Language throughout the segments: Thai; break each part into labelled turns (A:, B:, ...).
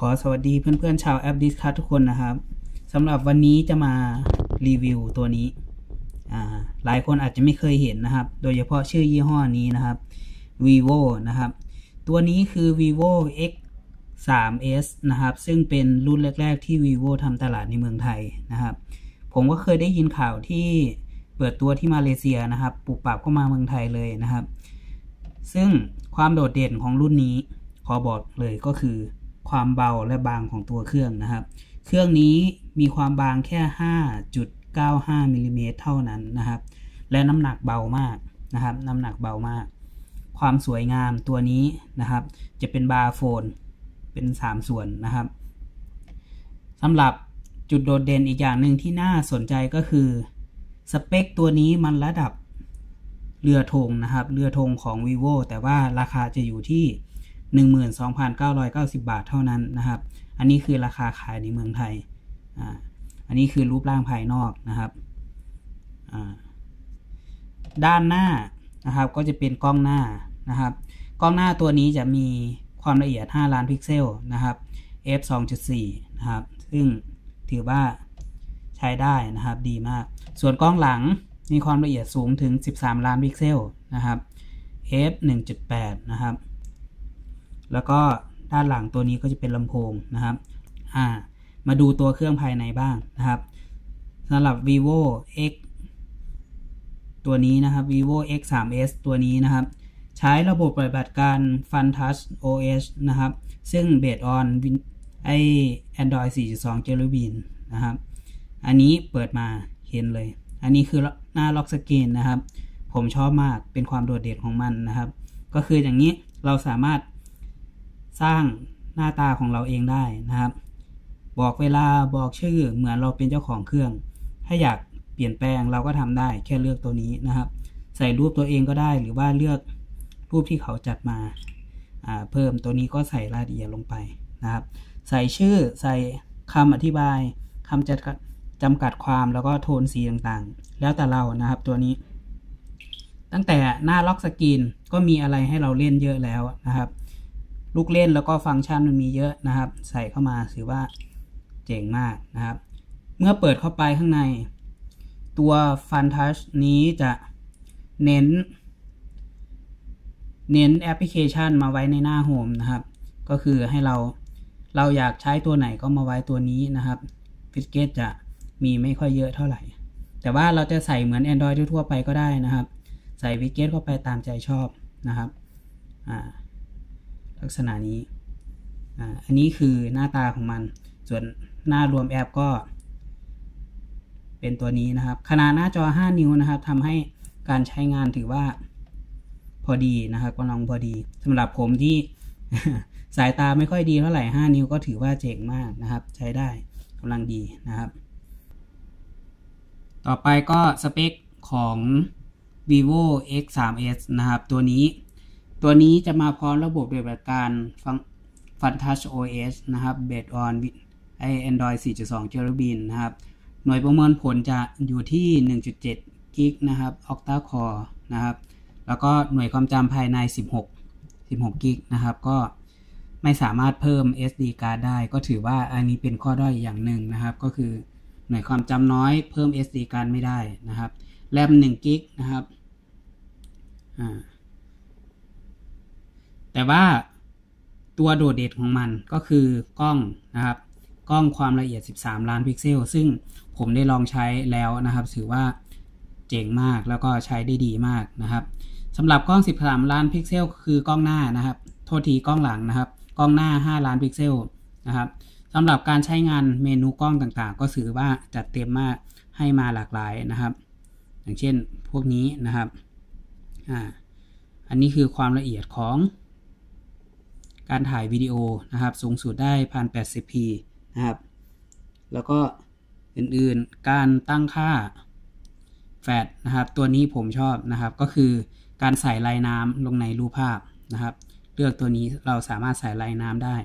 A: ขอสวัสดีเพื่อนๆชาวแอปดิสคัททุกคนนะครับสำหรับวันนี้จะมารีวิวตัวนี้ หลายคนอาจจะไม่เคยเห็นนะครับ โดยเฉพาะชื่อยี่ห้อนี้นะครับ vivo นะครับ ตัวนี้คือ vivo x 3s นะครับ ซึ่งเป็นรุ่นแรก ๆ ที่ vivo ทำตลาดในเมืองไทยนะครับ ผมก็เคยได้ยินข่าวที่เปิดตัวที่มาเลเซียนะครับปุบปับก็มาเมืองไทยเลยนะครับ ซึ่งความโดดเด่นของรุ่นนี้ขอบอกเลยก็คือ ความเบาและบางของตัวเครื่องนะครับ เครื่องนี้มีความบางแค่ 5.95มิลิเมตรเท่านั้นนะครับ และน้ำหนักเบามากนะครับ น้ำหนักเบามาก ความสวยงามตัวนี้นะครับ จะเป็นบาร์โฟนเป็น 3 ส่วนนะครับสำหรับจุดโดดเด่นอีกอย่างหนึ่งที่น่าสนใจก็คือ สเปคตัวนี้มันระดับเรือธงนะครับ เรือธงของ vivo แต่ว่าราคาจะอยู่ที่ 12,990 บาทเท่านั้นนะครับ อันนี้คือราคาขายในเมืองไทยอ่าอันนี้คือรูปร่างภายนอกนะครับอ่าด้านหน้านะครับก็จะเป็นกล้องหน้านะครับ กล้องหน้าตัวนี้จะมีความละเอียด 5 ล้านพิกเซลนะครับ f 2.4นะครับ ซึ่งถือว่าใช้ได้นะครับดีมาก ส่วนกล้องหลังมีความละเอียดสูงถึง 13 ล้านพิกเซลนะครับ f 1.8นะครับ แล้วก็ด้านหลังตัวนี้ก็จะเป็นลำโพงนะครับอ่ามาดูตัวเครื่องภายในบ้างนะครับสำหรับ vivo x ตัวนี้นะครับ vivo x 3s ตัวนี้นะครับ ใช้ระบบปฏิบัติการ Fun Touch OS นะครับ ซึ่งเบสออนไอ Android 4.2 Jelly นะครับ อันนี้เปิดมาเห็นเลย อันนี้คือหน้าล็อกสกรีนนะครับ ผมชอบมากเป็นความโดดเด่นของมันนะครับ ก็คืออย่างนี้เราสามารถ สร้างหน้าตาของเราเองได้นะครับ บอกเวลาบอกชื่อเหมือนเราเป็นเจ้าของเครื่อง ถ้าอยากเปลี่ยนแปลงเราก็ทำได้แค่เลือกตัวนี้นะครับ ใส่รูปตัวเองก็ได้หรือว่าเลือกรูปที่เขาจัดมาเพิ่มตัวนี้ก็ใส่รายละเอียดลงไปนะครับ ใส่ชื่อใส่คำอธิบายคำจำกัดจำกัดความแล้วก็โทนสีต่างๆ แล้วแต่เรานะครับตัวนี้ ตั้งแต่หน้าล็อกสกรีนก็มีอะไรให้เราเล่นเยอะแล้วนะครับ ลูกเล่นแล้วก็ฟังก์ชันมันมีเยอะนะครับ ใส่เข้ามาถือว่าเจ๋งมากนะครับ เมื่อเปิดเข้าไปข้างใน ตัว Fun Touch นี้จะเน้น เน้นแอปพลิเคชันมาไว้ในหน้าโฮมนะครับ ก็คือให้เราเราอยากใช้ตัวไหนก็มาไว้ตัวนี้นะครับฟิสเกตจะมีไม่ค่อยเยอะเท่าไหร่ แต่ว่าเราจะใส่เหมือน Android ทั่วไปก็ได้นะครับ ใส่ฟิสเกตเข้าไปตามใจชอบนะครับอ่า ลักษณะนี้อ่าอันนี้คือหน้าตาของมัน ส่วนหน้ารวมแอปก็ เป็นตัวนี้นะครับ ขนาดหน้าจอ 5 นิ้วนะครับทำให้การใช้งานถือว่าพอดีนะครับกำลังพอดีสำหรับผมที่สายตาไม่ค่อยดีเท่าไหร่ 5 นิ้วก็ถือว่าเจ๋งมากนะครับ ใช้ได้กำลังดีนะครับ ต่อไปก็สเปคของ vivo x 3 s นะครับ ตัวนี้ ตัวนี้จะมาพร้อมระบบปฏิบัติการฟัง Fun Touch OS นะครับ based on ไอ Android 4.2 Cherubin นะครับ หน่วยประเมินผลจะอยู่ที่ 1.7 กิกนะครับ Octa Core นะครับ แล้วก็หน่วยความจำภายใน 16 16 กิกนะครับ ก็ไม่สามารถเพิ่ม SD card ได้ ก็ถือว่าอันนี้เป็นข้อด้อยอย่างหนึ่งนะครับ ก็คือหน่วยความจำน้อยเพิ่ม SD card ไม่ได้นะครับ แรม1กิกนะครับ อ่า แต่ว่าตัวโดดเด่นของมันก็คือกล้องนะครับกล้องความละเอียด 13 ล้านพิกเซล ซึ่งผมได้ลองใช้แล้วนะครับ ถือว่าเจ๋งมากแล้วก็ใช้ได้ดีมากนะครับสำหรับกล้อง 13 ล้านพิกเซล คือกล้องหน้านะครับ โทษทีกล้องหลังนะครับ กล้องหน้า 5 ล้านพิกเซลนะครับสำหรับการใช้งานเมนูกล้องต่างๆ ก็ถือว่าจัดเต็มมากให้มาหลากหลายนะครับ อย่างเช่นพวกนี้นะครับอ่าอันนี้คือความละเอียดของ การถ่ายวิดีโอนะครับ สูงสุดได้ 1080p นะครับ แล้วก็อื่นๆ การตั้งค่าแฟดนะครับ ตัวนี้ผมชอบนะครับ ก็คือการใส่ลายน้ำลงในรูปภาพนะครับ เลือกตัวนี้เราสามารถใส่ลายน้ำได้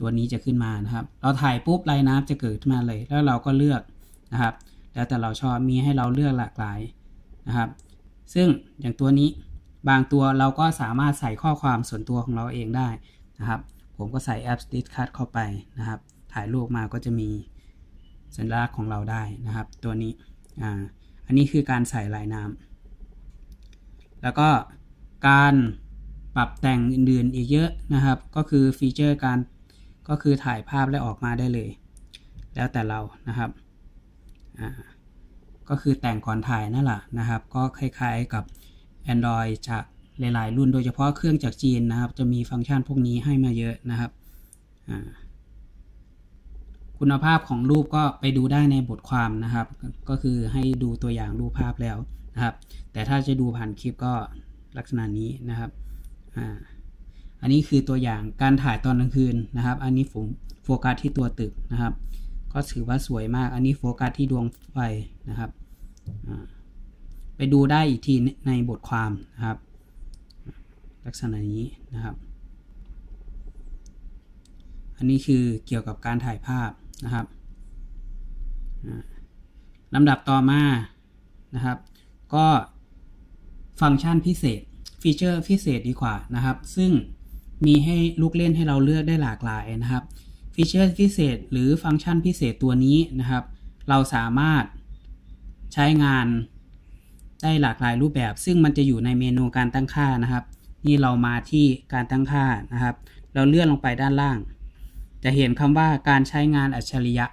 A: ตัวนี้จะขึ้นมานะครับ เราถ่ายปุ๊บลายน้ำจะเกิดขึ้นมาเลย แล้วเราก็เลือกนะครับ แล้วแต่เราชอบมีให้เราเลือกหลากหลายนะครับ ซึ่งอย่างตัวนี้บางตัวเราก็สามารถใส่ข้อความส่วนตัวของเราเองได้ นะครับ ผมก็ใส่แอป Stitch Cut เข้าไปนะครับ ถ่ายรูปมาก็จะมีสัญลักษณ์ของเราได้นะครับ ตัวนี้อ่าอันนี้คือการใส่ลายน้ำแล้วก็การปรับแต่งอื่นๆอีกเยอะนะครับ ก็คือฟีเจอร์การก็คือถ่ายภาพและออกมาได้เลย แล้วแต่เรานะครับอ่าก็คือแต่งก่อนถ่ายนั่นแหละนะครับ ก็คล้ายๆกับ Android จาก หลายๆ รุ่นโดยเฉพาะเครื่องจากจีนนะครับ จะมีฟังก์ชันพวกนี้ให้มาเยอะนะครับ คุณภาพของรูปก็ไปดูได้ในบทความนะครับ ก็คือให้ดูตัวอย่างรูปภาพแล้วนะครับ แต่ถ้าจะดูผ่านคลิปก็ลักษณะนี้นะครับอ,อันนี้คือตัวอย่างการถ่ายตอนกลางคืนนะครับ อันนี้ผมโฟกัสที่ตัวตึกนะครับ ก็ถือว่าสวยมาก อันนี้โฟกัสที่ดวงไฟนะครับ ไปดูได้อีกทีในบทความนะครับ ลักษณะนี้นะครับ อันนี้คือเกี่ยวกับการถ่ายภาพนะครับลำดับต่อมานะครับ ก็ฟังก์ชันพิเศษฟีเจอร์พิเศษดีกว่านะครับ ซึ่งมีให้ลูกเล่นให้เราเลือกได้หลากหลายนะครับฟีเจอร์พิเศษหรือฟังก์ชันพิเศษตัวนี้นะครับ เราสามารถใช้งานได้หลากหลายรูปแบบ ซึ่งมันจะอยู่ในเมนูการตั้งค่านะครับ นี่เรามาที่การตั้งค่านะครับ เราเลื่อนลงไปด้านล่าง จะเห็นคำว่าการใช้งานอัจฉริยะ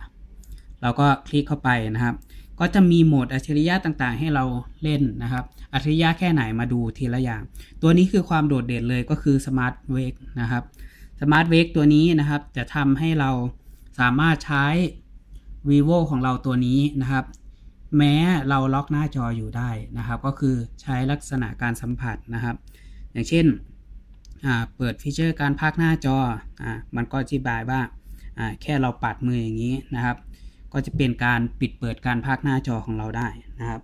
A: เราก็คลิกเข้าไปนะครับ ก็จะมีโหมดอัจฉริยะต่างๆ ให้เราเล่นนะครับ อัจฉริยะแค่ไหนมาดูทีละอย่าง ตัวนี้คือความโดดเด่นเลยก็คือ Smart Wake นะครับ Smart Wake ตัวนี้นะครับ จะทำให้เราสามารถใช้ vivo ของเราตัวนี้นะครับแม้เราล็อกหน้าจออยู่ได้นะครับ ก็คือใช้ลักษณะการสัมผัสนะครับ อย่างเช่นเปิดฟีเจอร์การพักหน้าจออมันก็อธิบายว่าแค่เราปัดมืออย่างนี้นะครับ ก็จะเป็นการปิดเปิดการพักหน้าจอของเราได้นะครับ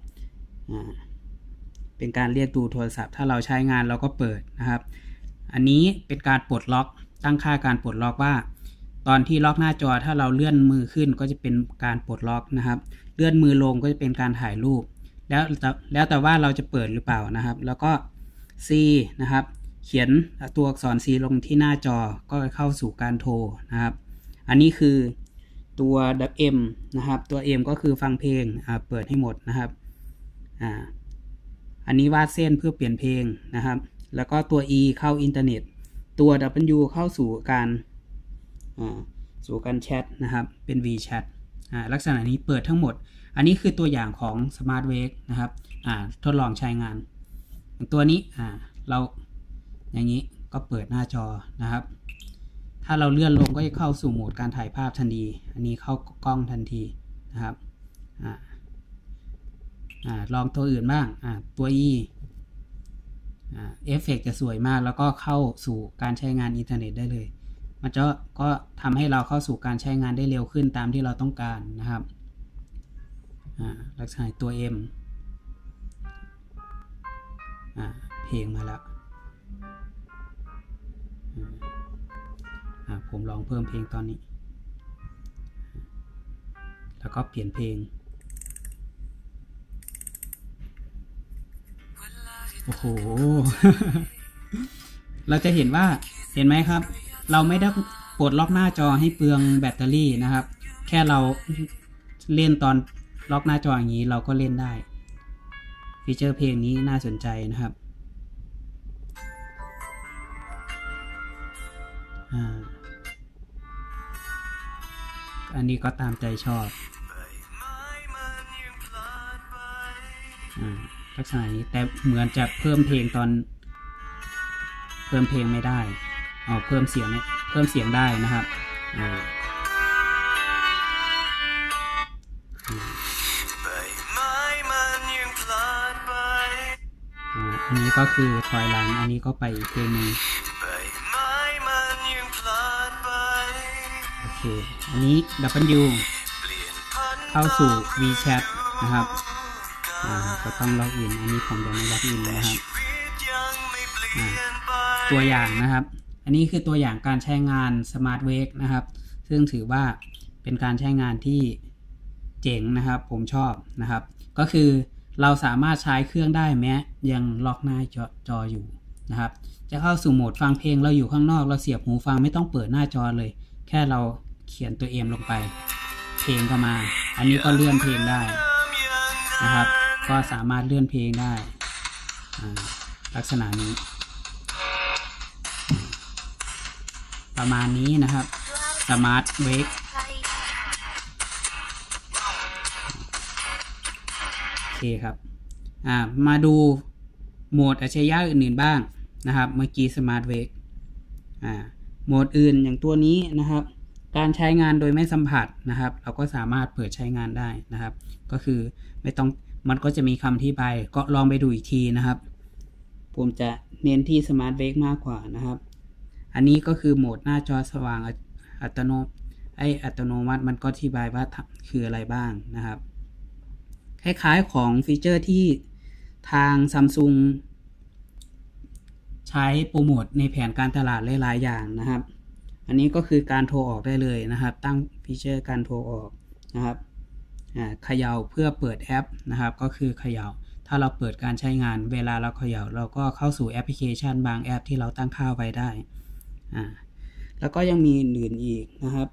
A: เป็นการเรียกดูโทรศัพท์ ถ้าเราใช้งานเราก็เปิดนะครับ อันนี้เป็นการปลดล็อกตั้งค่าการปลดล็อกว่า ตอนที่ล็อกหน้าจอถ้าเราเลื่อนมือขึ้นก็จะเป็นการปลดล็อกนะครับ เลื่อนมือลงก็จะเป็นการถ่ายรูป แล้วแล้วแต่ว่าเราจะเปิดหรือเปล่านะครับ แล้วก็ C นะครับ เขียนตัวอักษร C ลงที่หน้าจอก็เข้าสู่การโทรนะครับ อันนี้คือตัว M นะครับ ตัว M ก็คือฟังเพลงเปิดให้หมดนะครับอ่าอันนี้วาดเส้นเพื่อเปลี่ยนเพลงนะครับ แล้วก็ตัว E เข้าอินเทอร์เน็ต ตัว W เข้าสู่การสู่การแชทนะครับ เป็น VChat ลักษณะนี้เปิดทั้งหมด อันนี้คือตัวอย่างของ Smart Wake นะครับทดลองใช้งาน ตัวนี้เราอย่างนี้ก็เปิดหน้าจอนะครับ ถ้าเราเลื่อนลงก็จะเข้าสู่โหมดการถ่ายภาพทันที อันนี้เข้ากล้องทันทีนะครับอลองตัวอื่นบ้างตัว E เอฟเฟกจะสวยมากแล้วก็เข้าสู่การใช้งานอินเทอร์เน็ตได้เลยมันจะก็ทำให้เราเข้าสู่การใช้งานได้เร็วขึ้นตามที่เราต้องการนะครับลักษณะตัว M เพลงมาแล้วผมลองเพิ่มเพลงตอนนี้ แล้วก็เปลี่ยนเพลง โอ้โห เราจะเห็นว่า เห็นไหมครับ เราไม่ได้ปลดล็อกหน้าจอให้เปลืองแบตเตอรี่นะครับ แค่เราเล่นตอนล็อกหน้าจออย่างนี้เราก็เล่นได้ ฟีเจอร์เพลงนี้น่าสนใจนะครับอันนี้ก็ตามใจชอบอ่าลักษณะนี้แต่เหมือนจะเพิ่มเพลงตอน เพิ่มเพลงไม่ได้เอาเพิ่มเสียงเพิ่มเสียงได้นะครับอัันนี้ก็คือถอยหลัง อันนี้ก็ไปอีกเพลงนึงโอเค อันนี้ W เข้าสู่ WeChat นะครับ ก็ต้องล็อกอิน อันนี้ผมยังไม่ล็อกอินนะครับ ตัวอย่างนะครับ อันนี้คือตัวอย่างการใช้งาน Smart Wake นะครับ ซึ่งถือว่าเป็นการใช้งานที่เจ๋งนะครับ ผมชอบนะครับ ก็คือ เราสามารถใช้เครื่องได้แม้ยังล็อกหน้าจอจออยู่นะครับ จะเข้าสู่โหมดฟังเพลงเราอยู่ข้างนอก เราเสียบหูฟังไม่ต้องเปิดหน้าจอเลย แค่เราเขียนตัวเอ็มลงไป เพลงก็มา อันนี้ก็เลื่อนเพลงได้นะครับ ก็สามารถเลื่อนเพลงได้ ลักษณะนี้ ประมาณนี้นะครับสมาร์ทเวก เคครับอ่ามาดูโหมดอัจฉริยะอื่นๆบ้างนะครับ เมื่อกี้สมาร์ทเวกอ่าโหมดอื่นอย่างตัวนี้นะครับ การใช้งานโดยไม่สัมผัสนะครับ เราก็สามารถเปิดใช้งานได้นะครับ ก็คือไม่ต้องมันก็จะมีคำที่ไปก็ลองไปดูอีกทีนะครับ ผมจะเน้นที่สมาร์ทเวกมากกว่านะครับ อันนี้ก็คือโหมดหน้าจอสว่างอัตโนไออัตโนมัติมันก็อธิบายว่าคืออะไรบ้างนะครับ คล้ายๆของฟีเจอร์ที่ทางซัมซุงใช้โปรโมทในแผนการตลาดหลายๆอย่างนะครับ อันนี้ก็คือการโทรออกได้เลยนะครับ ตั้งฟีเจอร์การโทรออกนะครับเขย่าเพื่อเปิดแอปนะครับ ก็คือเขย่าถ้าเราเปิดการใช้งานเวลาเราเขย่าเราก็เข้าสู่แอปพลิเคชันบางแอปที่เราตั้งค่าไว้ได้อ่าแล้วก็ยังมีอื่นอีกนะครับ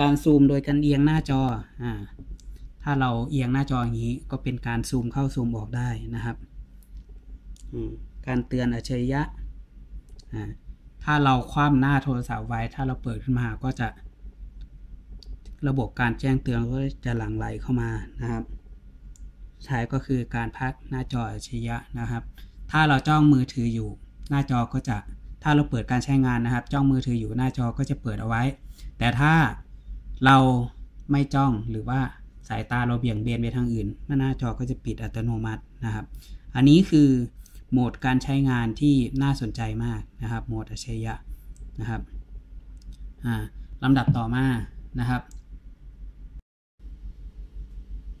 A: การซูมโดยการเอียงหน้าจออ่า ถ้าเราเอียงหน้าจออย่างนี้ก็เป็นการซูมเข้าซูมออกได้นะครับการเตือนอัจฉริยะ ถ้าเราคว่ำหน้าโทรศัพท์ไว้ ถ้าเราเปิดขึ้นมาก็จะ ระบบการแจ้งเตือนก็จะหลั่งไหลเข้ามานะครับ ใช้ก็คือการพักหน้าจออัจฉริยะนะครับ ถ้าเราจ้องมือถืออยู่ หน้าจอก็จะ ถ้าเราเปิดการใช้งานนะครับ จ้องมือถืออยู่หน้าจอก็จะเปิดเอาไว้ แต่ถ้าเราไม่จ้องหรือว่า สายตาเราเบี่ยงเบนไปทางอื่น หน้าจอก็จะปิดอัตโนมัตินะครับ อันนี้คือโหมดการใช้งานที่น่าสนใจมากนะครับ โหมดอัจฉริยะนะครับลำดับต่อมานะครับ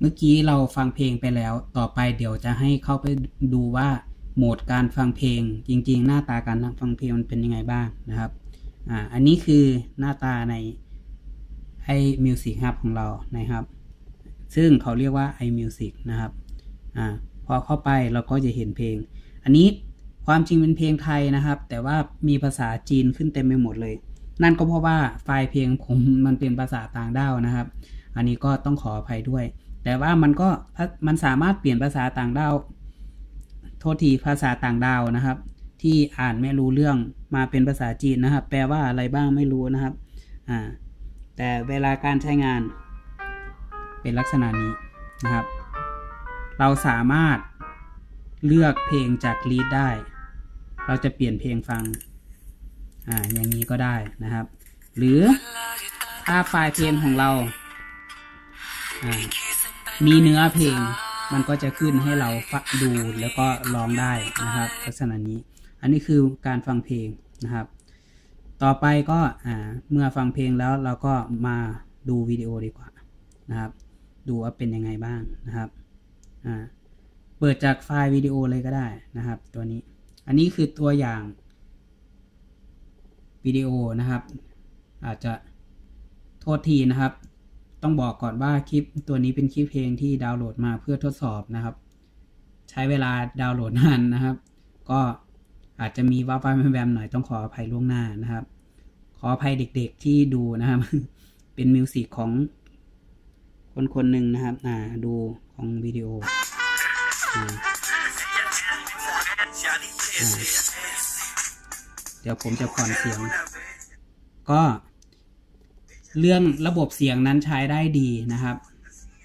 A: เมื่อกี้เราฟังเพลงไปแล้ว ต่อไปเดี๋ยวจะให้เข้าไปดูว่าโหมดการฟังเพลง จริง ๆ หน้าตาการฟังเพลงมันเป็นยังไงบ้างนะครับอ่าอันนี้คือหน้าตาในไอมิวสิกฮับของเรานะครับ ซึ่งเขาเรียกว่า iMusic นะครับอ่าพอเข้าไปเราก็จะเห็นเพลง อันนี้ความจริงเป็นเพลงไทยนะครับ แต่ว่ามีภาษาจีนขึ้นเต็มไปหมดเลย นั่นก็เพราะว่าไฟล์เพลงผมมันเป็นภาษาต่างด้าวนะครับ อันนี้ก็ต้องขออภัยด้วย แต่ว่ามันก็มันสามารถเปลี่ยนภาษาต่างด้าวโทษทีภาษาต่างดาวนะครับ ที่อ่านไม่รู้เรื่องมาเป็นภาษาจีนนะครับ แปลว่าอะไรบ้างไม่รู้นะครับอ่าแต่เวลาการใช้งาน เป็นลักษณะนี้นะครับ เราสามารถเลือกเพลงจากลีดได้ เราจะเปลี่ยนเพลงฟัง อ่า อย่างนี้ก็ได้นะครับ หรือถ้าไฟล์เพลงของเรา อ่า มีเนื้อเพลง มันก็จะขึ้นให้เราฟังดูแล้วก็ร้องได้นะครับ ลักษณะนี้ อันนี้คือการฟังเพลงนะครับ ต่อไปก็ อ่า เมื่อฟังเพลงแล้วเราก็มาดูวิดีโอดีกว่านะครับ ดูว่าเป็นยังไงบ้างนะครับอ่าเปิดจากไฟล์วิดีโอเลยก็ได้นะครับ ตัวนี้ อันนี้คือตัวอย่างวิดีโอนะครับ อาจจะโทษทีนะครับ ต้องบอกก่อนว่าคลิปตัวนี้เป็นคลิปเพลงที่ดาวน์โหลดมาเพื่อทดสอบนะครับ ใช้เวลาดาวน์โหลดนานนะครับ ก็อาจจะมีว้าวแวมๆหน่อยต้องขออภัยล่วงหน้านะครับ ขออภัยเด็กๆที่ดูนะครับ เป็นมิวสิกของ คนคนหนึ่งนะครับ อ่า ดูของวิดีโออเดี๋ยวผมจะผ่อนเสียง ก็ เรื่องระบบเสียงนั้นใช้ได้ดีนะครับ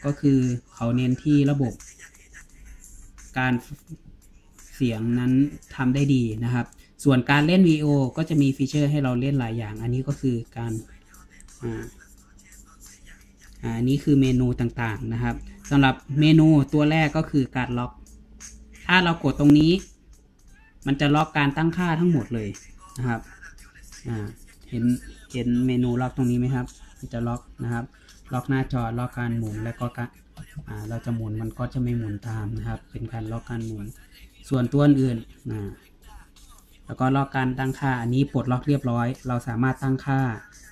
A: ก็คือเขาเน้นที่ระบบ การเสียงนั้นทำได้ดีนะครับ ส่วนการเล่นวีโอก็จะมีฟีเจอร์ให้เราเล่นหลายอย่าง อันนี้ก็คือการอ่า อันนี้คือเมนูต่างๆนะครับสำหรับเมนูตัวแรกก็คือการล็อก ถ้าเรากดตรงนี้ มันจะล็อกการตั้งค่าทั้งหมดเลยนะครับเห็นเห็นเมนูล็อกตรงนี้ไหมครับจะล็อกนะครับ ล็อกหน้าจอล็อกการหมุนแล้วก็อ่าเราจะหมุนมันก็จะไม่หมุนตามนะครับ เป็นการล็อกการหมุน ส่วนตัวอื่นนะแล้วก็ล็อกการตั้งค่าอันนี้ปลดล็อกเรียบร้อย เราสามารถตั้งค่า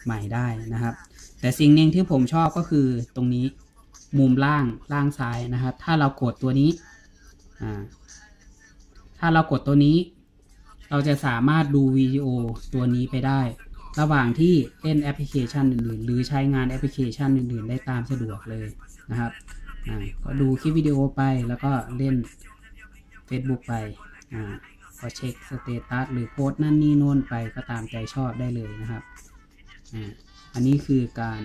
A: ใหม่ได้นะครับ แต่สิ่งหนึ่งที่ผมชอบก็คือตรงนี้มุมล่างล่างซ้ายนะครับ ถ้าเรากดตัวนี้ ถ้าเรากดตัวนี้ เราจะสามารถดูวิดีโอตัวนี้ไปได้ ระหว่างที่เล่นแอปพลิเคชันอื่นๆ หรือใช้งานแอปพลิเคชันอื่นๆ ได้ตามสะดวกเลยนะครับก็ดูคลิปวิดีโอไปแล้วก็เล่น Facebook ไปก็เช็คสเตตัสหรือโพสต์นั่นนี่โน่นไปก็ตามใจชอบได้เลยนะครับอ่า อันนี้คือการ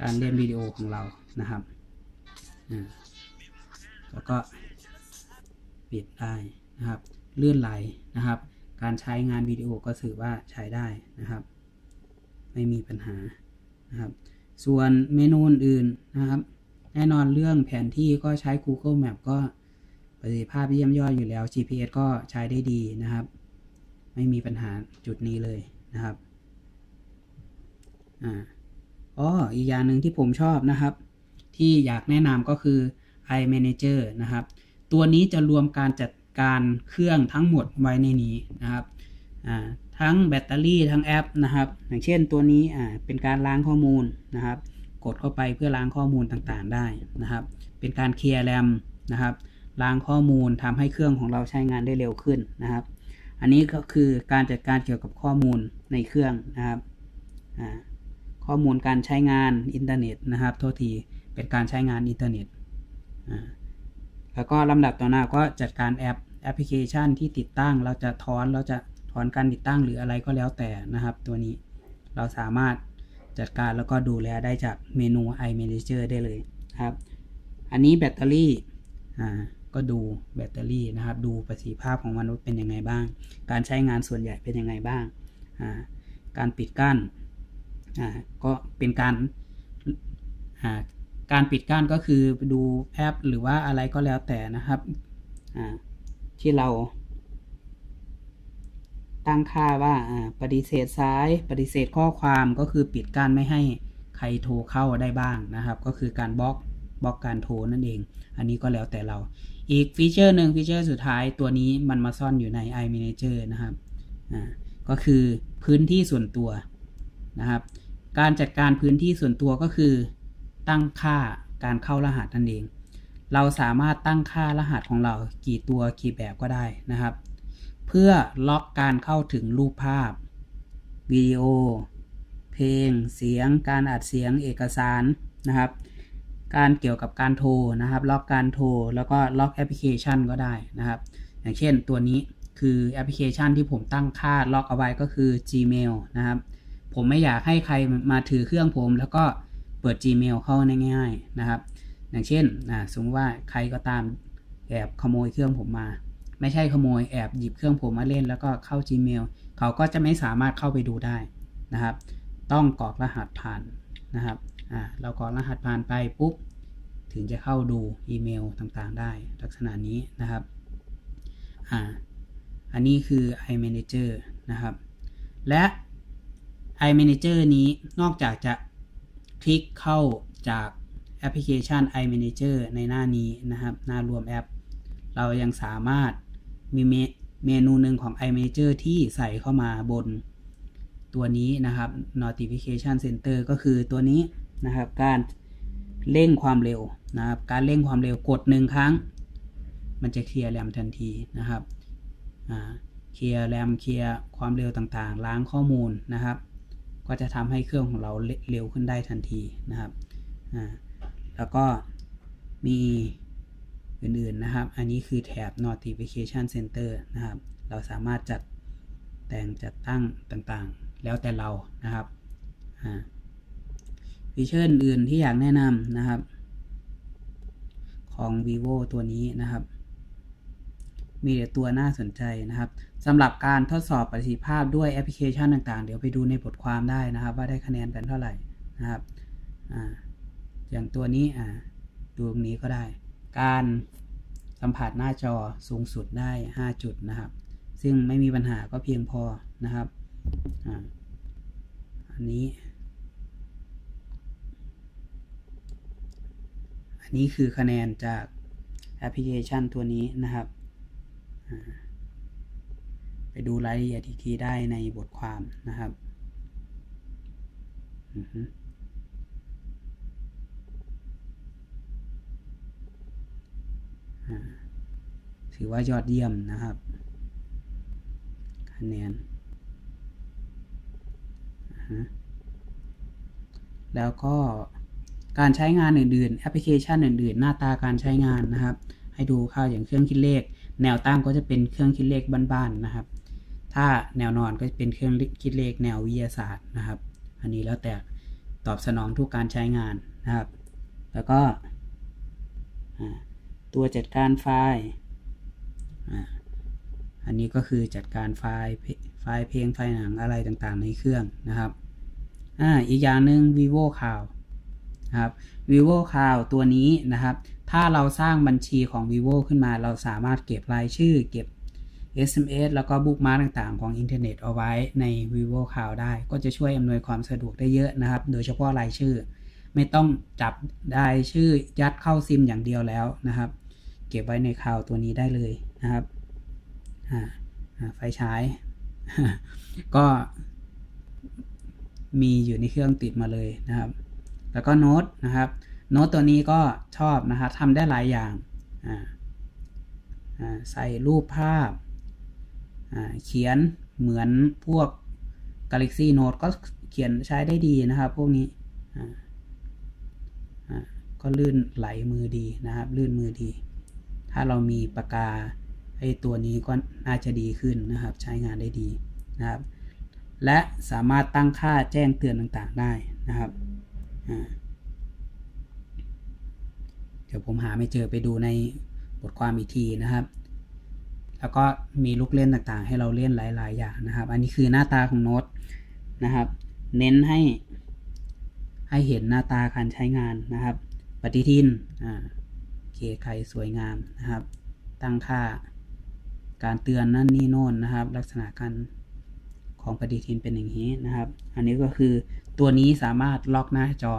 A: การเล่นวิดีโอของเรานะครับแล้วก็ปิดได้นะครับ เลื่อนไหลนะครับ การใช้งานวิดีโอก็ถือว่าใช้ได้นะครับ ไม่มีปัญหานะครับ ส่วนเมนูอื่นนะครับ แน่นอนเรื่องแผนที่ก็ใช้ Google Map ก็ประสิทธิภาพเยี่ยมยอดอยู่แล้ว GPS ก็ใช้ได้ดีนะครับ ไม่มีปัญหาจุดนี้เลย นะครับอ่าอ๋ออีกอย่างหนึ่งที่ผมชอบนะครับ ที่อยากแนะนำก็คือ iManager นะครับ ตัวนี้จะรวมการจัดการเครื่องทั้งหมดไว้ในนี้นะครับอ่าทั้งแบตเตอรี่ทั้งแอปนะครับ อย่างเช่นตัวนี้อ่าเป็นการล้างข้อมูลนะครับ กดเข้าไปเพื่อล้างข้อมูลต่างๆได้นะครับ เป็นการเคลียร์แรมนะครับ ล้างข้อมูลทำให้เครื่องของเราใช้งานได้เร็วขึ้นนะครับ อันนี้ก็คือการจัดการเกี่ยวกับข้อมูลในเครื่องนะครับข้อมูลการใช้งานอินเทอร์เน็ตนะครับโทษทีเป็นการใช้งานอินเทอร์เน็ตแล้วก็ลำดับต่อหน้าก็จัดการแอปแอปพลิเคชันที่ติดตั้ง เราจะถอนเราจะถอนการติดตั้งหรืออะไรก็แล้วแต่นะครับ ตัวนี้เราสามารถจัดการแล้วก็ดูแลได้จากเมนู iManager ได้เลยครับ อันนี้แบตเตอรี่อ่า ก็ดูแบตเตอรี่นะครับ ดูประสิทธิภาพของมันว่าเป็นยังไงบ้าง การใช้งานส่วนใหญ่เป็นยังไงบ้างาการปิดกั้นก็เป็นการาการปิดกั้นก็คือดูแอปหรือว่าอะไรก็แล้วแต่นะครับที่เรา ตั้งค่าว่าปฏิเสธซ้าย ปฏิเสธข้อความก็คือปิดกั้นไม่ให้ใครโทรเข้าได้บ้างนะครับ ก็คือการบล็อกบล็อกการโทรนั่นเอง อันนี้ก็แล้วแต่เรา อีกฟีเจอร์หนึ่งฟีเจอร์สุดท้ายตัวนี้มันมาซ่อนอยู่ใน iManager นะครับอ่าก็คือพื้นที่ส่วนตัวนะครับ การจัดการพื้นที่ส่วนตัวก็คือ ตั้งค่าการเข้ารหัสนั่นเอง เราสามารถตั้งค่ารหัสของเรากี่ตัวกี่แบบก็ได้นะครับ เพื่อล็อกการเข้าถึงรูปภาพวิดีโอ เพลง เสียง การอัดเสียงเอกสารนะครับ การเกี่ยวกับการโทรนะครับ ล็อกการโทรแล้วก็ล็อกแอปพลิเคชันก็ได้นะครับ อย่างเช่นตัวนี้คือแอปพลิเคชันที่ผมตั้งค่าล็อกเอาไว้ก็คือ Gmail นะครับ ผมไม่อยากให้ใครมาถือเครื่องผม แล้วก็เปิด Gmail เข้าง่ายๆนะครับ อย่างเช่นนะสมมติว่าใครก็ตามแอบขโมยเครื่องผมมา ไม่ใช่ขโมยแอบหยิบเครื่องผมมาเล่นแล้วก็เข้า Gmail เขาก็จะไม่สามารถเข้าไปดูได้นะครับ ต้องกรอกรหัสผ่านนะครับ อ่าเรากรอกรหัสผ่านไปปุ๊บ ถึงจะเข้าดูอีเมลต่างๆ ได้ลักษณะนี้นะครับอ่าอันนี้คือ iManager นะครับ และ iManager นี้นอกจากจะคลิกเข้าจากแอปพลิเคชัน iManager ในหน้านี้นะครับ หน้ารวมแอป เรายังสามารถมีเมนูหนึ่งของ iManager ที่ใส่เข้ามาบนตัวนี้นะครับ notification center ก็คือตัวนี้ นะครับ การเร่งความเร็วนะครับ การเร่งความเร็วกดหนึ่งครั้ง มันจะเคลียร์แรมทันทีนะครับเคลียร์แรมเคลียร์ความเร็วต่างๆ ล้างข้อมูลนะครับ ก็จะทำให้เครื่องของเราเร็วขึ้นได้ทันทีนะครับแล้วก็มีอื่นๆนะครับ อันนี้คือแถบ notification center นะครับ เราสามารถจัดแต่งจัดตั้งต่างๆ แล้วแต่เรานะครับ อ่า ฟีเจอร์อื่นที่อยากแนะนำนะครับ ของ vivo ตัวนี้นะครับ มีแต่ตัวน่าสนใจนะครับสำหรับการทดสอบประสิทธิภาพด้วยแอปพลิเคชันต่างๆ เดี๋ยวไปดูในบทความได้นะครับ ว่าได้คะแนนกันเท่าไหร่นะครับออย่างตัวนี้ดูตรงนี้ก็ได้ การสัมผัสหน้าจอสูงสุดได้ 5 จุดนะครับ ซึ่งไม่มีปัญหาก็เพียงพอนะครับออันนี้ อั นนี้คือคะแนนจากแอปพลิเคชันตัวนี้นะครับ ไปดูรายละเอียดอีกทีได้ในบทความนะครับถือว่ายอดเยี่ยมนะครับ คะแนน แล้วก็ การใช้งานอื่นๆ แอปพลิเคชันอื่นๆ หน้าตาการใช้งานนะครับ ให้ดูค่าอย่างเครื่องคิดเลข แนวตั้งก็จะเป็นเครื่องคิดเลขบ้านๆนะครับ ถ้าแนวนอนก็จะเป็นเครื่องคิดเลขแนววิทยาศาสตร์นะครับ อันนี้แล้วแต่ตอบสนองทุกการใช้งานนะครับ แล้วก็ตัวจัดการไฟล์อันนี้ก็คือจัดการไฟล์ไฟล์เพลงไฟล์หนังอะไรต่างๆในเครื่องนะครับอ่าอีกอย่างหนึ่ง vivo cloud นะครับ vivo cloud ตัวนี้นะครับ ถ้าเราสร้างบัญชีของ vivo ขึ้นมา เราสามารถเก็บรายชื่อ เก็บ SMS แล้วก็บุ๊กมาร์กต่างๆ ของอินเทอร์เน็ตเอาไว้ใน vivo cloud ได้ ก็จะช่วยอำนวยความสะดวกได้เยอะนะครับ โดยเฉพาะรายชื่อ ไม่ต้องจับได้ชื่อยัดเข้าซิมอย่างเดียวแล้วนะครับ เก็บไว้ในคลาวตัวนี้ได้เลยนะครับไฟฉาย ก็มีอยู่ในเครื่องติดมาเลยนะครับ แล้วก็โน้ตนะครับโน้ตตัวนี้ก็ชอบนะครับทำได้หลายอย่างใส่รูปภาพ เขียนเหมือนพวก Galaxy Note ก็เขียนใช้ได้ดีนะครับพวกนี้ก็ลื่นไหลมือดีนะครับ ลื่นมือดี ถ้าเรามีปากกาไอตัวนี้ก็น่าจะดีขึ้นนะครับ ใช้งานได้ดีนะครับ และสามารถตั้งค่าแจ้งเตือนต่างๆได้นะครับ เดี๋ยวผมหาไม่เจอไปดูในบทความอีกทีนะครับ แล้วก็มีลูกเล่นต่างๆ ให้เราเล่นหลาย ๆ อย่างนะครับ อันนี้คือหน้าตาของโน้ตนะครับ เน้นให้ให้เห็นหน้าตาการใช้งานนะครับ ปฏิทินอ่าเคไขสวยงามนะครับ ตั้งค่าการเตือนนั่นนี่โน่นนะครับ ลักษณะการของปฏิทินเป็นอย่างนี้นะครับ อันนี้ก็คือ ตัวนี้สามารถล็อกหน้าจอ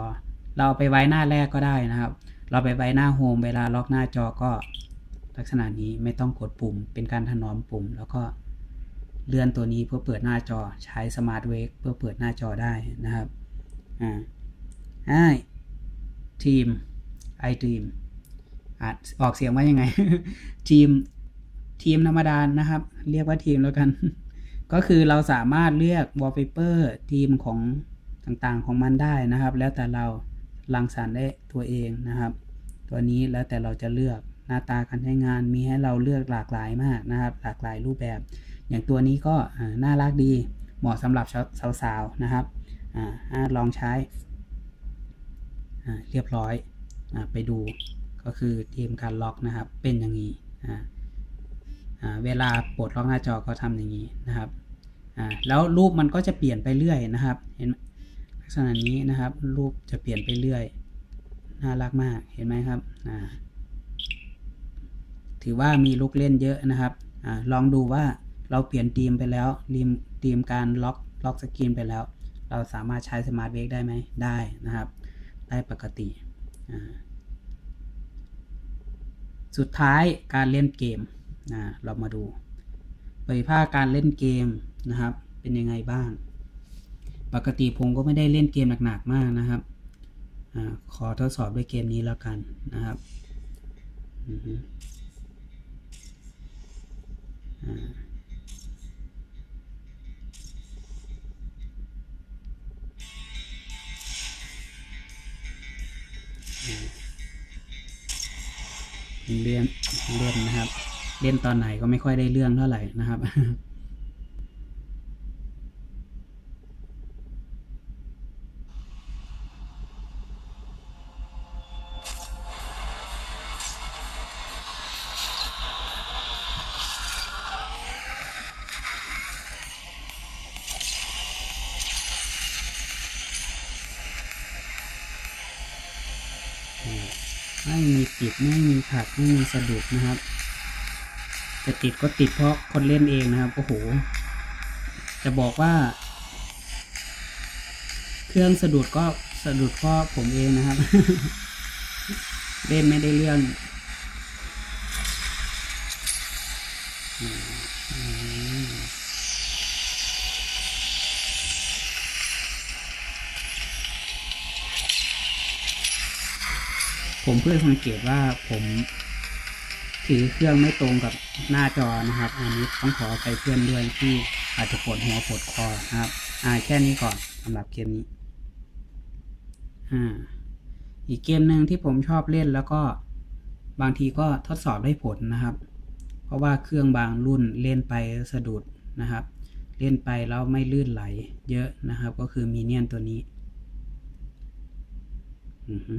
A: เราไปไว้หน้าแรกก็ได้นะครับ เราไปไว้หน้าโฮมเวลาล็อกหน้าจอก็ลักษณะนี้ไม่ต้องกดปุ่ม เป็นการถนอมปุ่ม แล้วก็เลื่อนตัวนี้เพื่อเปิดหน้าจอใช้สมาร์ทเวกเพื่อเปิดหน้าจอได้นะครับอ่าไอทีมไอทีมออกเสียงว่ายังไง ทีมทีมธรรมดานะครับ เรียกว่าทีมแล้วกัน ก็คือเราสามารถเลือก wallpaper ทีมของ ต่างๆของมันได้นะครับ แล้วแต่เราลังสรรค์ได้ตัวเองนะครับ ตัวนี้แล้วแต่เราจะเลือกหน้าตาการใช้งานมีให้เราเลือกหลากหลายมากนะครับ หลากหลายรูปแบบ อย่างตัวนี้ก็น่ารักดีเหมาะสำหรับสาวๆนะครับลองใช้เรียบร้อยอไปดูก็คือทีมการล็อกนะครับ เป็นอย่างนี้เวลาปลดล็อกหน้าจอก็ทำอย่างนี้นะครับแล้วรูปมันก็จะเปลี่ยนไปเรื่อยนะครับเห็น ษณะนี้นะครับ รูปจะเปลี่ยนไปเรื่อย น่ารักมากเห็นไหมครับถือว่ามีลูกเล่นเยอะนะครับอลองดูว่าเราเปลี่ยนธีมไปแล้วรีมธีมการล็อกล็อกสกรีนไปแล้ว เราสามารถใช้สมาร์ทเวกได้ไหมได้นะครับ ได้ปกติ สุดท้ายการเล่นเกมนะเรามาดูประสิภาพการเล่นเกมนะครับ เป็นยังไงบ้าง ปกติผมก็ไม่ได้เล่นเกมหนักๆมากนะครับอขอทดสอบด้วยเกมนี้แล้วกันนะครับเรียนเล่นนะครับ เล่นตอนไหนก็ไม่ค่อยได้เรื่องเท่าไหร่นะครับ นะครับ จะติดก็ติดเพราะคนเล่นเองนะครับโอ้โห จะบอกว่า เครื่องสะดุดก็สะดุดเพราะผมเองนะครับ เล่นไม่ได้เรื่องผมเพื่อสังเกตว่าผม ถือเครื่องไม่ตรงกับหน้าจอนะครับ อันนี้ต้องขอใครเพื่อนด้วยที่อาจจะปวดหัวปวดคอนะครับอ่าแค่นี้ก่อนสำหรับเกมนี้อ่าอีกเกมหนึ่งที่ผมชอบเล่นแล้วก็บางทีก็ทดสอบได้ผลนะครับ เพราะว่าเครื่องบางรุ่นเล่นไปสะดุดนะครับ เล่นไปแล้วไม่ลื่นไหลเยอะนะครับ ก็คือมีเนียนตัวนี้ อือฮึ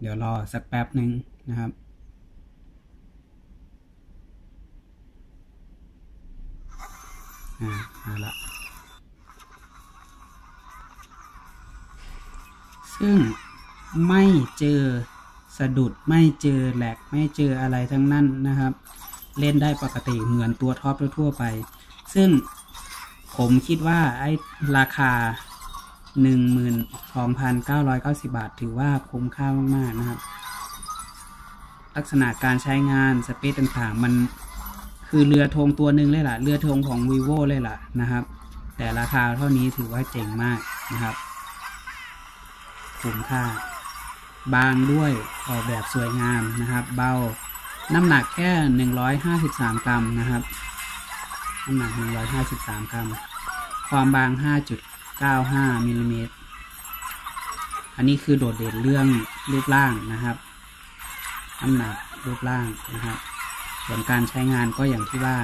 A: เดี๋ยวรอสักแป๊บหนึ่งนะครับ อ่ามาละซึ่งไม่เจอสะดุดไม่เจอแหลกไม่เจออะไรทั้งนั้นนะครับ เล่นได้ปกติเหมือนตัวท็อปทั่วไป ซึ่งผมคิดว่าไอ้ราคา 12,990 บาท ถือว่าคุ้มค่ามาก ๆ นะครับ ลักษณะการใช้งานสเปซต่างๆ มันคือเรือธงตัวหนึ่งเลยล่ะ เรือธงของ vivo เลยล่ะนะครับ แต่ราคาเท่านี้ถือว่าเจ๋งมากนะครับ คุ้มค่า บางด้วยออกแบบสวยงามนะครับ เบา น้ำหนักแค่ 153 กรัมนะครับ น้ำหนัก 153 กรัม ความบาง 95มิลลิเมตร อันนี้คือโดดเด่นเรื่องรูปร่างนะครับน้ำหนักรูปร่างนะครับส่วนการใช้งานก็อย่างที่ว่า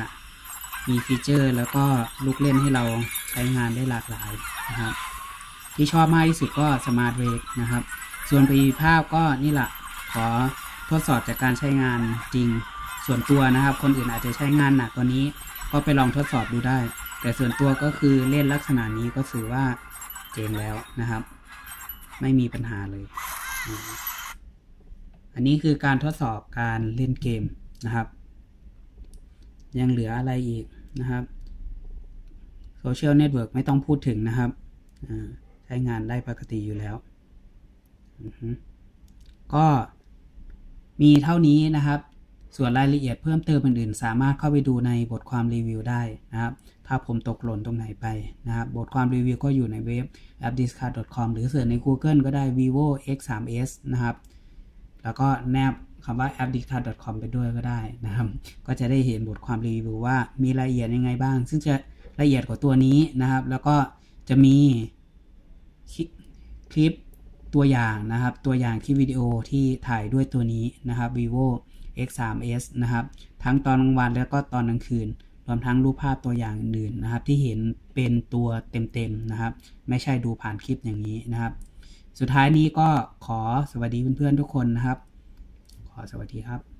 A: มีฟีเจอร์ แล้วก็ลูกเล่นให้เราใช้งานได้หลากหลายนะครับ ที่ชอบมากที่สุดก็สมาร์ทเวกนะครับ ส่วนประสิทธิภาพก็นี่แหละขอทดสอบจากการใช้งานจริงส่วนตัวนะครับ คนอื่นอาจจะใช้งานหนักกว่านี้ ก็ไปลองทดสอบดูได้ แต่ส่วนตัวก็คือเล่นลักษณะนี้ก็ถือว่าเจ๋งแล้วนะครับ ไม่มีปัญหาเลย อันนี้คือการทดสอบการเล่นเกมนะครับ ยังเหลืออะไรอีกนะครับโซเชียลเน็ตเวิร์กไม่ต้องพูดถึงนะครับ ใช้งานได้ปกติอยู่แล้ว ก็มีเท่านี้นะครับ ส่วนรายละเอียดเพิ่มเติมอื่นๆ สามารถเข้าไปดูในบทความรีวิวได้นะครับ ถ้าผมตกหล่นตรงไหนไปนะครับ บทความรีวิวก็อยู่ในเว็บ appdiscard.com หรือเสิร์ชใน Google ก็ได้ vivo x3s นะครับ แล้วก็แนบคำว่า appdiscard.com ไปด้วยก็ได้นะครับ ก็จะได้เห็นบทความรีวิวว่ามีรายละเอียดยังไงบ้าง ซึ่งจะละเอียดกว่าตัวนี้นะครับ แล้วก็จะมีคลิปตัวอย่างนะครับ ตัวอย่างคลิปวิดีโอที่ถ่ายด้วยตัวนี้นะครับ vivo x3s นะครับ ทั้งตอนกลางวันแล้วก็ตอนกลางคืน รวมทั้งรูปภาพตัวอย่างอื่นนะครับ ที่เห็นเป็นตัวเต็มๆนะครับ ไม่ใช่ดูผ่านคลิปอย่างนี้นะครับ สุดท้ายนี้ก็ขอสวัสดีเพื่อนๆทุกคนนะครับ ขอสวัสดีครับ